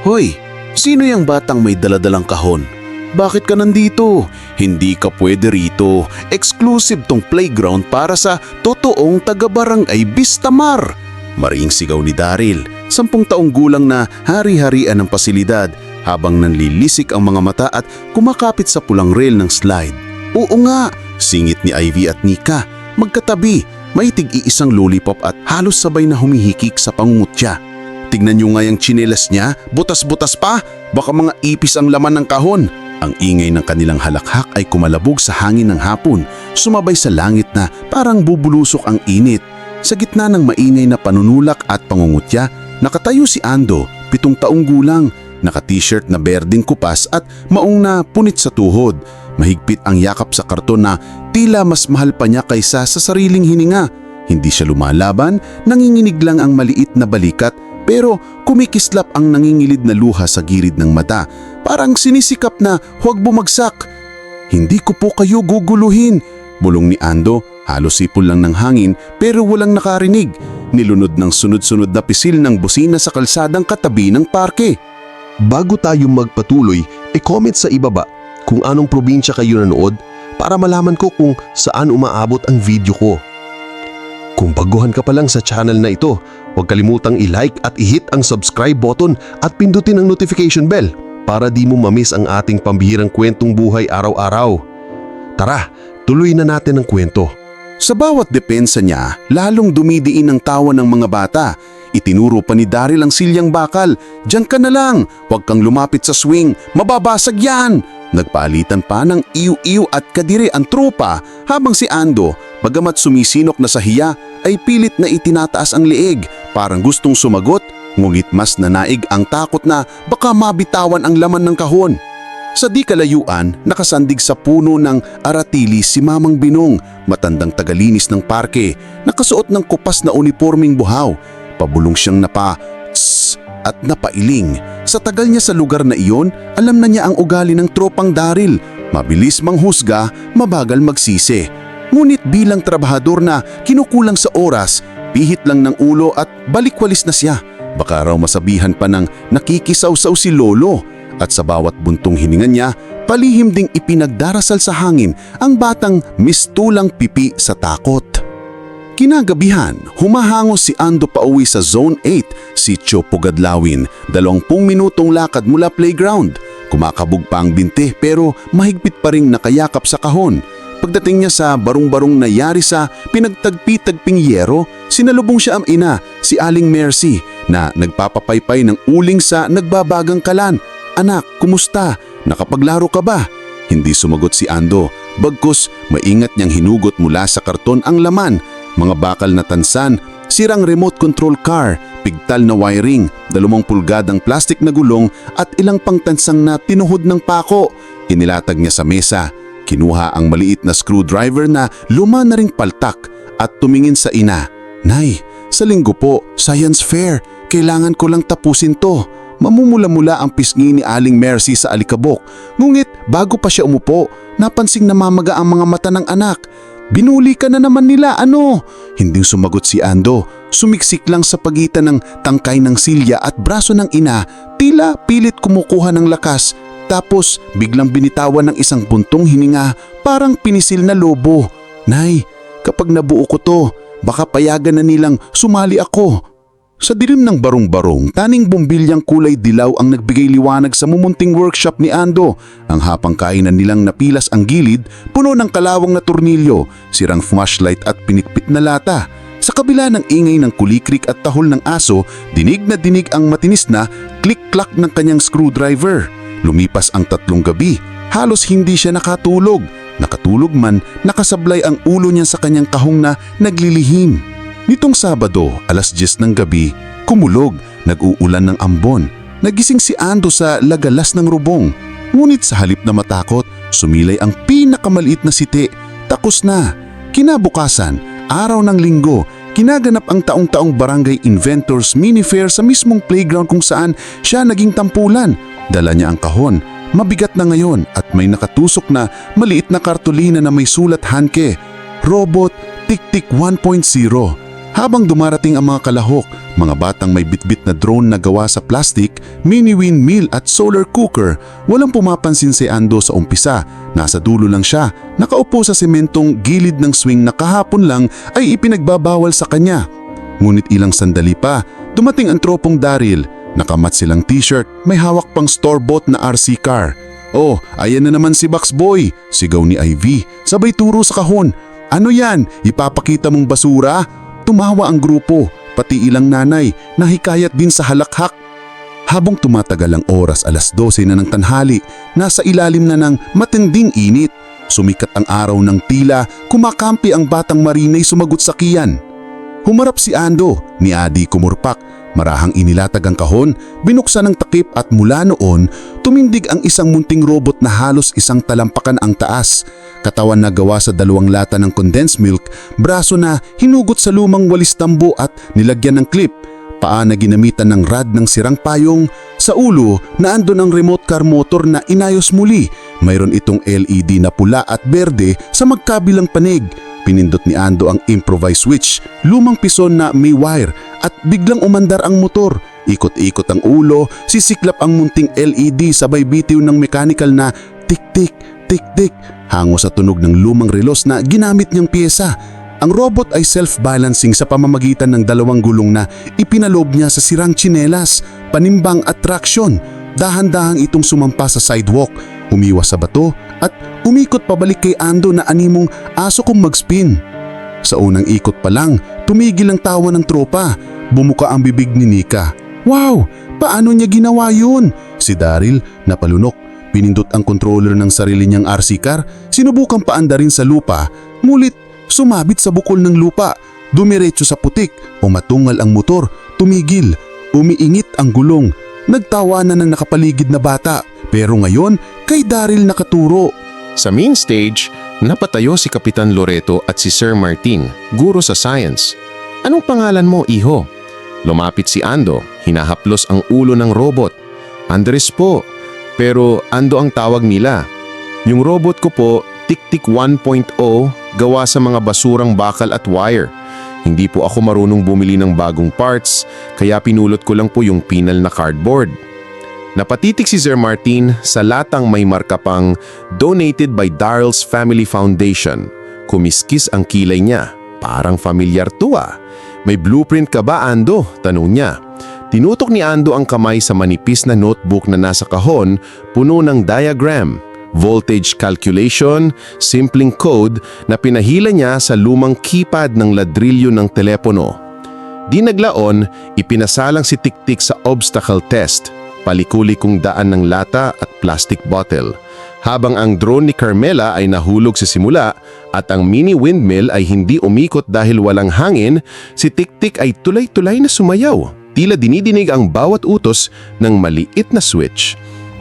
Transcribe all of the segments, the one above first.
Hoy, sino yung batang may daladalang kahon? Bakit ka nandito? Hindi ka pwede rito. Exclusive tong playground para sa totoong taga-barangay Bistamar. Maring sigaw ni Daryl, sampung taong gulang na hari-harian ng pasilidad habang nanlilisik ang mga mata at kumakapit sa pulang rail ng slide. Oo nga, singit ni Ivy at Nika. Magkatabi, may tig-iisang lollipop at halos sabay na humihikik sa pangungutya. Tignan nyo nga yung tsinelas niya, butas-butas pa, baka mga ipis ang laman ng kahon. Ang ingay ng kanilang halakhak ay kumalabog sa hangin ng hapon, sumabay sa langit na parang bubulusok ang init. Sa gitna ng maingay na panunulak at pangungutya, nakatayo si Ando, pitong taong gulang, naka-t-shirt na berding kupas at maong na punit sa tuhod. Mahigpit ang yakap sa karton na tila mas mahal pa niya kaysa sa sariling hininga. Hindi siya lumalaban, nanginginig lang ang maliit na balikat pero kumikislap ang nangingilid na luha sa girid ng mata. Parang sinisikap na huwag bumagsak. Hindi ko po kayo guguluhin. Bulong ni Ando, halos sipol lang ng hangin pero walang nakarinig. Nilunod ng sunod-sunod na pisil ng busina sa kalsadang katabi ng parke. Bago tayo magpatuloy, e-comment sa ibaba kung anong probinsya kayo nanood para malaman ko kung saan umaabot ang video ko. Kung baguhan ka pa lang sa channel na ito, huwag kalimutang i-like at i-hit ang subscribe button at pindutin ang notification bell para di mo mamiss ang ating pambihirang kwentong buhay araw-araw. Tara, tuloy na natin ang kwento. Sa bawat depensa niya, lalong dumidiin ang tawa ng mga bata. Itinuro pa ni Daryl ang silyang bakal. Diyan ka na lang, huwag kang lumapit sa swing, mababasag yan! Nagpaalitan pa ng iw-iw at kadire ang tropa habang si Ando, bagamat sumisinok na sa hiya, ay pilit na itinataas ang leeg, parang gustong sumagot, ngunit mas nanaig ang takot na baka mabitawan ang laman ng kahon. Sa di kalayuan, nakasandig sa puno ng aratili si Mamang Binong, matandang tagalinis ng parke, nakasuot ng kupas na uniforming buhaw. Pabulong siyang napa, at napailing. Sa tagal niya sa lugar na iyon, alam na niya ang ugali ng tropang Daryl. Mabilis manghusga, mabagal magsisi. Ngunit bilang trabahador na kinukulang sa oras, pihit lang ng ulo at balikwalis na siya. Baka raw masabihan pa ng nakikisaw-saw si Lolo. At sa bawat buntong hininga niya, palihim ding ipinagdarasal sa hangin ang batang mistulang pipi sa takot. Kinagabihan, humahangos si Ando pauwi sa Zone 8, Sitio Pugadlawin, dalawampung minutong lakad mula playground. Kumakabog pa ang binte pero mahigpit pa ring nakayakap sa kahon. Pagdating niya sa barong-barong na yari sa pinagtagpi-tagping yero, sinalubong siya ang ina, si Aling Mercy, na nagpapapaypay ng uling sa nagbabagang kalan. Anak, kumusta? Nakapaglaro ka ba? Hindi sumagot si Ando, bagkus maingat niyang hinugot mula sa karton ang laman, mga bakal na tansan, sirang remote control car, pigtal na wiring, dalawang pulgadang plastik na gulong at ilang pangtansang na tinuhod ng pako. Inilatag niya sa mesa. Kinuha ang maliit na screwdriver na luma na ring paltak at tumingin sa ina. Nay, sa linggo po, science fair. Kailangan ko lang tapusin to. Mamumula-mula ang pisngi ni Aling Mercy sa alikabok. Ngunit bago pa siya umupo, napansing namamaga ang mga mata ng anak. Binuli ka na naman nila, ano? Hindi sumagot si Ando. Sumiksik lang sa pagitan ng tangkay ng silya at braso ng ina, tila pilit kumukuha ng lakas. Tapos biglang binitawan ng isang buntong hininga, parang pinisil na lobo. Nay, kapag nabuo ko to, baka payagan na nilang sumali ako. Sa dilim ng barong-barong, taning bumbilyang kulay dilaw ang nagbigay liwanag sa mumunting workshop ni Ando. Ang hapang kainan nilang napilas ang gilid, puno ng kalawang na tornilyo, sirang flashlight at pinikpit na lata. Sa kabila ng ingay ng kulikrik at tahol ng aso, dinig na dinig ang matinis na click-clack ng kanyang screwdriver. Lumipas ang tatlong gabi, halos hindi siya nakatulog. Nakatulog man, nakasablay ang ulo niya sa kanyang kahong na naglilihim. Nitong Sabado, alas 10 ng gabi, kumulog, nag-uulan ng ambon. Nagising si Ando sa lagalas ng rubong. Ngunit sa halip na matakot, sumilay ang pinakamaliit na siti. Takos na. Kinabukasan, araw ng linggo, kinaganap ang taong-taong Barangay Inventors Mini Fair sa mismong playground kung saan siya naging tampulan. Dala niya ang kahon. Mabigat na ngayon at may nakatusok na maliit na kartulina na may sulat hanke. Robot Tik-Tik 1.0. Habang dumarating ang mga kalahok, mga batang may bitbit na drone na gawa sa plastic, mini windmill at solar cooker, walang pumapansin si Ando sa umpisa. Nasa dulo lang siya, nakaupo sa sementong gilid ng swing na kahapon lang ay ipinagbabawal sa kanya. Ngunit ilang sandali pa, dumating ang tropong Daryl. Nakamat silang t-shirt, may hawak pang store-bought na RC car. Oh, ayan na naman si Box Boy, sigaw ni Ivy. Sabay turo sa kahon. Ano yan? Ipapakita mong basura? Tumawa ang grupo, pati ilang nanay, nahikayat din sa halakhak. Habang tumatagal ang oras alas 12 na ng tanghali, nasa ilalim na ng matinding init. Sumikat ang araw ng tila, kumakampi ang batang marinay sumagot sa kiyan. Humarap si Ando, ni Adi kumurpak, marahang inilatag ang kahon, binuksan ang takip at mula noon, tumindig ang isang munting robot na halos isang talampakan ang taas. Katawan na gawa sa dalawang lata ng condensed milk, braso na hinugot sa lumang walis tambo at nilagyan ng clip, paa na ginamitan ng rad ng sirang payong, sa ulo na andon ang remote car motor na inayos muli. Mayroon itong LED na pula at berde sa magkabilang panig. Pinindot ni Ando ang improvised switch, lumang pison na may wire at biglang umandar ang motor. Ikot-ikot ang ulo, sisiklap ang munting LED sabay bitiw ng mechanical na tik-tik, tik-tik, hango sa tunog ng lumang relos na ginamit niyang pyesa. Ang robot ay self-balancing sa pamamagitan ng dalawang gulong na ipinalob niya sa sirang tsinelas, panimbang at traksyon. Dahan-dahang itong sumampa sa sidewalk, umiwas sa bato at umikot pabalik kay Ando na animong aso kong mag-spin. Sa unang ikot pa lang, tumigil ang tawa ng tropa. Bumuka ang bibig ni Nika. Wow! Paano niya ginawa yun? Si Daryl napalunok. Pinindot ang controller ng sarili niyang RC car, sinubukang paandarin sa lupa, ngulit sumabit sa bukol ng lupa, dumiretso sa putik, umatungal ang motor, tumigil, umiingit ang gulong. Nagtawanan ng nakapaligid na bata, pero ngayon kay Daryl nakaturo. Sa main stage, napatayo si Kapitan Loreto at si Sir Martin, guro sa science. Anong pangalan mo, iho? Lumapit si Ando, hinahaplos ang ulo ng robot. Andres po, pero Ando ang tawag nila. Yung robot ko po, Tik-Tik 1.0, gawa sa mga basurang bakal at wire. Hindi po ako marunong bumili ng bagong parts, kaya pinulot ko lang po yung pinal na cardboard. Napatitik si Sir Martin sa latang may marka pang donated by Daryl's Family Foundation. Kumiskis ang kilay niya. Parang familiar to ah. May blueprint ka ba, Ando? Tanong niya. Tinutok ni Ando ang kamay sa manipis na notebook na nasa kahon, puno ng diagram, voltage calculation, simpleng code na pinahila niya sa lumang keypad ng ladrilyo ng telepono. Di naglaon, ipinasalang si Tiktik sa obstacle test, palikuli-kong daan ng lata at plastic bottle. Habang ang drone ni Carmela ay nahulog sa simula at ang mini windmill ay hindi umikot dahil walang hangin, si Tiktik ay tulay-tulay na sumayaw. Tila dinidinig ang bawat utos ng maliit na switch.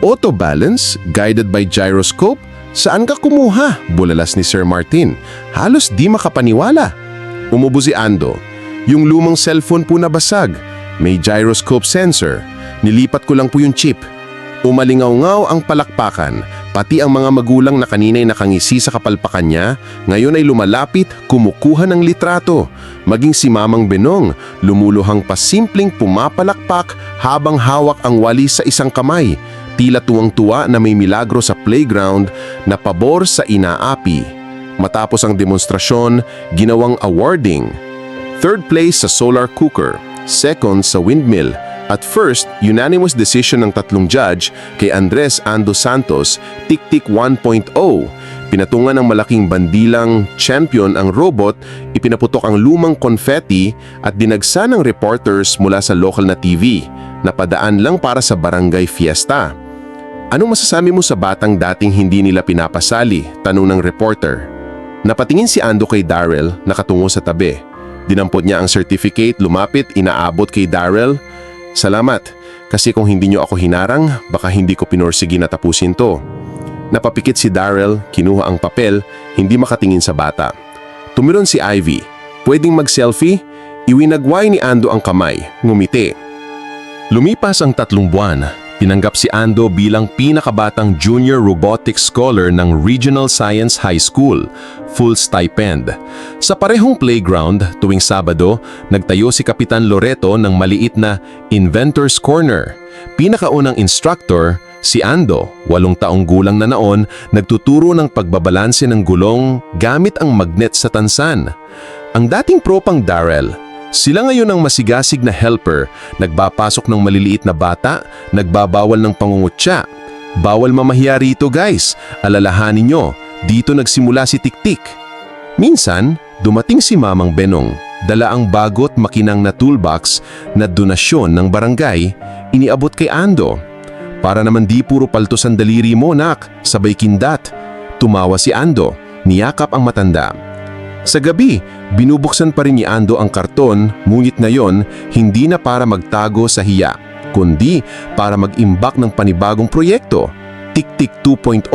Auto balance, guided by gyroscope, saan ka kumuha? Bulalas ni Sir Martin. Halos di makapaniwala. Umubo si Ando. Yung lumang cellphone po nabasag. May gyroscope sensor. Nilipat ko lang po yung chip. Umalingaw-ngaw ang palakpakan. Pati ang mga magulang na kanina'y nakangisi sa kapalpakan niya, ngayon ay lumalapit, kumukuha ng litrato. Maging si Mamang Benong, lumuluhang pasimpleng pumapalakpak habang hawak ang walis sa isang kamay. Tila tuwang-tuwa na may milagro sa playground na pabor sa inaapi. Matapos ang demonstrasyon, ginawang awarding. Third place sa solar cooker, second sa windmill, at first, unanimous decision ng tatlong judge kay Andres Ando Santos, Tiktik 1.0. Pinatungan ng malaking bandilang champion ang robot, ipinaputok ang lumang confetti at dinagsa ng reporters mula sa local na TV. Napadaan lang para sa barangay fiesta. Anong masasabi mo sa batang dating hindi nila pinapasali? Tanong ng reporter. Napatingin si Ando kay Darrell, nakatungo sa tabi. Dinampot niya ang certificate, lumapit, inaabot kay Darrell. Salamat, kasi kung hindi niyo ako hinarang, baka hindi ko pinursigi na tapusin to. Napapikit si Darrell, kinuha ang papel, hindi makatingin sa bata. Tumiron si Ivy. Pwedeng mag-selfie? Iwinagway ni Ando ang kamay, ngumiti. Lumipas ang tatlong buwan, Tinanggap si Ando bilang pinakabatang junior robotics scholar ng Regional Science High School, full stipend. Sa parehong playground, tuwing Sabado, nagtayo si Kapitan Loreto ng maliit na Inventor's Corner. Pinakaunang instructor, si Ando, walong taong gulang na naon, nagtuturo ng pagbabalanse ng gulong gamit ang magnet sa tansan. Ang dating propang Darrell, sila ngayon ang masigasig na helper, nagpapasok ng maliliit na bata, nagbabawal ng pangungutya. Bawal mamahiya rito guys, alalahanin nyo, dito nagsimula si Tiktik. Minsan, dumating si Mamang Benong, dala ang bagot makinang na toolbox na donasyon ng barangay, iniabot kay Ando. Para naman di puro paltos ang daliri mo, nak, sabay kindat. Tumawa si Ando, niyakap ang matanda. Sa gabi, binubuksan pa rin ni Ando ang karton, ngunit ngayon, hindi na para magtago sa hiya, kundi para mag-imbak ng panibagong proyekto. Tik-Tik 2.0,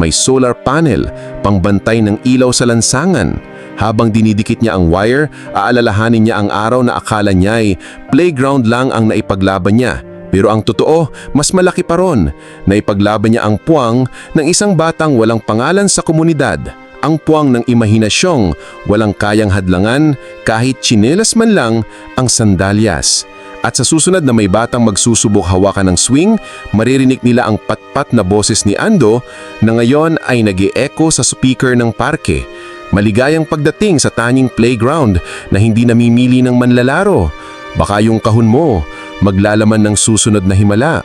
may solar panel, pangbantay ng ilaw sa lansangan. Habang dinidikit niya ang wire, aalalahanin niya ang araw na akala niya ay playground lang ang naipaglaban niya. Pero ang totoo, mas malaki pa ron. Naipaglaban niya ang puwang ng isang batang walang pangalan sa komunidad ang puwang ng imahinasyong walang kayang hadlangan kahit tsinelas man lang ang sandalyas. At sa susunod na may batang magsusubok hawakan ng swing, maririnig nila ang patpat na boses ni Ando na ngayon ay nag echo sa speaker ng parke. Maligayang pagdating sa tanying playground na hindi namimili ng manlalaro. Baka yung kahon mo, maglalaman ng susunod na himala.